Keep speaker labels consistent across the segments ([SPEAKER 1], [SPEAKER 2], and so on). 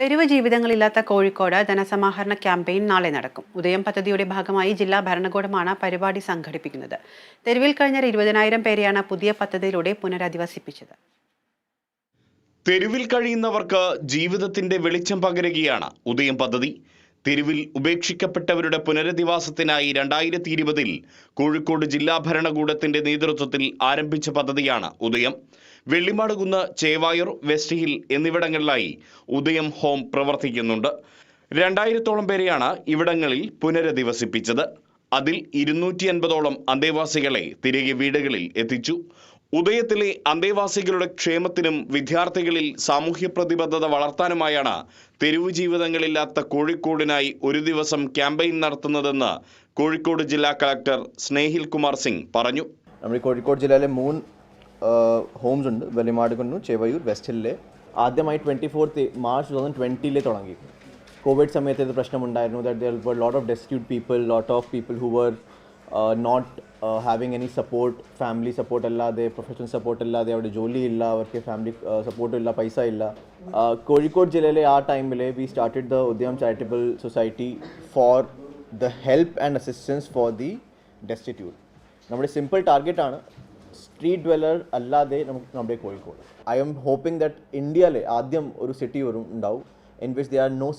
[SPEAKER 1] തെരുവ് ജീവിതങ്ങളില്ലാത്ത കോഴിക്കോട് ധനസമാഹരണ ക്യാമ്പയിൻ നാളെ നടക്കും. ഉദയം പദ്ധതിയുടെ ഭാഗമായി ജില്ലാ ഭരണകൂടമാണ് പരിപാടി സംഘടിപ്പിക്കുന്നത്. തെരുവിൽ കഴിഞ്ഞ ഇരുപതിനായിരം പേരെയാണ് പുതിയ പദ്ധതിയിലൂടെ പുനരധിവസിപ്പിച്ചത്.
[SPEAKER 2] തെരുവിൽ കഴിയുന്നവർക്ക് ജീവിതത്തിന്റെ വെളിച്ചം പകരുകയാണ് ഉദയം പദ്ധതി. തെരുവിൽ ഉപേക്ഷിക്കപ്പെട്ടവരുടെ പുനരധിവാസത്തിനായി രണ്ടായിരത്തി ഇരുപതിൽ കോഴിക്കോട് ജില്ലാ ഭരണകൂടത്തിന്റെ നേതൃത്വത്തിൽ ആരംഭിച്ച പദ്ധതിയാണ് ഉദയം. വെള്ളിമാടുകുന്ന് ചേവായൂർ വെസ്റ്റ് ഹിൽ എന്നിവിടങ്ങളിലായി ഉദയം ഹോം പ്രവർത്തിക്കുന്നുണ്ട്. രണ്ടായിരത്തോളം പേരെയാണ് ഇവിടങ്ങളിൽ പുനരധിവസിപ്പിച്ചത്. അതിൽ ഇരുന്നൂറ്റി അൻപതോളം അന്തേവാസികളെ തിരികെ വീടുകളിൽ എത്തിച്ചു. ഉദയത്തിലെ അന്തേവാസികളുടെ ക്ഷേമത്തിനും വിദ്യാർത്ഥികളിൽ സാമൂഹ്യ പ്രതിബദ്ധത വളർത്താനുമായാണ് തെരുവു ജീവിതങ്ങളില്ലാത്ത കോഴിക്കോടിനായി ഒരു ദിവസം ക്യാമ്പയിൻ നടത്തുന്നതെന്ന് കോഴിക്കോട് ജില്ലാ കളക്ടർ സ്നേഹിൽ കുമാർ സിംഗ് പറഞ്ഞു.
[SPEAKER 3] നമ്മൾ കോഴിക്കോട് ജില്ലയിലെ മൂന്ന് ഹോംസ് ഉണ്ട്. വെള്ളിമാടുകുന്നു ചെവയൂർ വെസ്റ്റ് ഹില്ലിലെ ആദ്യമായി twenty fourth March two thousand ട്വന്റിയിൽ തുടങ്ങി കോവിഡ് സമയത്ത് ഇത് പ്രശ്നമുണ്ടായിരുന്നു. That there lot of destitute people lot of people who were not having any support family support അല്ലാതെ പ്രൊഫഷണൽ സപ്പോർട്ട് അല്ലാതെ അവിടെ ജോലിയില്ല അവർക്ക് ഫാമിലി സപ്പോർട്ടും ഇല്ല പൈസ ഇല്ല. Uh, കോഴിക്കോട് ജില്ലയിലെ ആ ടൈമിൽ we started the Udyam charitable society for the help and assistance for the destitute നമ്മുടെ സിമ്പിൾ ടാർഗറ്റ് ആണ് സ്ട്രീറ്റ് ഡ്വെല്ലർ അല്ലാതെ നമുക്ക് നമ്മുടെ Kozhikode. I M hoping that ഇന്ത്യയിലെ ആദ്യം ഒരു സിറ്റി വരും ഉണ്ടാവും in which they are no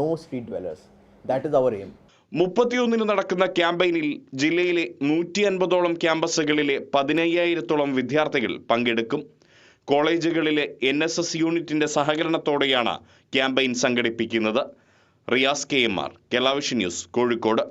[SPEAKER 3] no street dwellers that is our aim
[SPEAKER 2] മുപ്പത്തിയൊന്നിന് നടക്കുന്ന ക്യാമ്പയിനിൽ ജില്ലയിലെ നൂറ്റി അൻപതോളം ക്യാമ്പസുകളിലെ പതിനയ്യായിരത്തോളം വിദ്യാർത്ഥികൾ പങ്കെടുക്കും. കോളേജുകളിലെ എൻ എസ് എസ് യൂണിറ്റിന്റെ സഹകരണത്തോടെയാണ് ക്യാമ്പയിൻ സംഘടിപ്പിക്കുന്നത്. Riyas K M R Keralavision News Kozhikode.